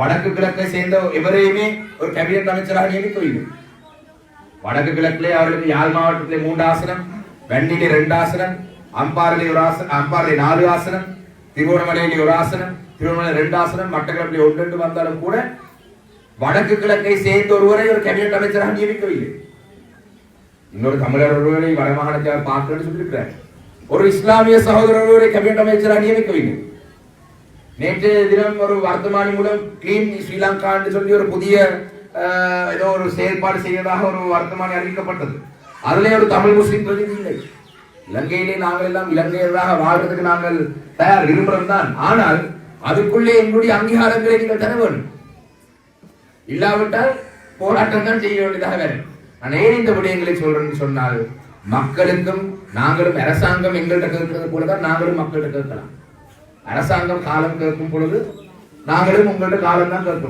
வடக்கு கிழக்கை சேர்ந்த எவரையுமே ஒரு கேபினட் அமைச்சராக நியமிக்கவில்லை. வடக்கு கிழக்கிலே அவர்களுக்கு யாழ் மாவட்டத்திலே மூன்று ஆசனம் வெண்ணிலே ரெண்டு ஆசனம் அம்பாரிலே ஒரு ஆசனம் அம்பாரிலே நாலு ஆசனம் திருவண்ணாமலையிலே ஒரு ஆசனம் திருவண்ணாமலை ரெண்டு ஆசனம் மட்டக்களப்பிலே ஒன்று ரெண்டு வந்தாலும் கூட வடக்கு கிழக்கை சேர்ந்த ஒருவரை ஒரு கேபினட் அமைச்சராக நியமிக்கவில்லை. இன்னொரு தமிழர் ஒருவரை வடமாகாணத்தை அவர் பார்க்கணும்னு சொல்லியிருக்கிறார். ஒரு இஸ்லாமிய சகோதரர் ஒருவரை கேபினட் அமைச்சராக நியமிக்கவில்லை. நேற்று தினம் ஒரு வர்த்தமானி மூலம் கிளீன் ஸ்ரீலங்கா என்று சொல்லி ஒரு புதிய அஹ், ஏதோ ஒரு செயற்பாடு செய்வதாக ஒரு வர்த்தமானி அறிவிக்கப்பட்டது. அதிலே ஒரு தமிழ் முஸ்லீம் பிரதிநிதி இல்லை. இலங்கையிலே நாங்கள் எல்லாம் இலங்கையராக வாழ்றதுக்கு நாங்கள் தயார் விரும்புகிறோம் தான் ஆனால் அதுக்குள்ளே எங்களுடைய அங்கீகாரங்களை நீங்கள் தர வேண்டும். இல்லாவிட்டால் போராட்டம் தான் செய்ய வேண்டியதாக வரும் நான் ஏன் இந்த விடயங்களை சொல்றேன்னு சொன்னால் மக்களுக்கும் நாங்களும் அரசாங்கம் எங்கள்கிட்ட கேட்கறது போல தான் நாங்களும் மக்கள்கிட்ட கேட்கலாம். அரசாங்கம் காலம் கேட்கும் பொழுது நாங்களும் உங்கள்கிட்ட காலம் தான் கேட்கிறோம்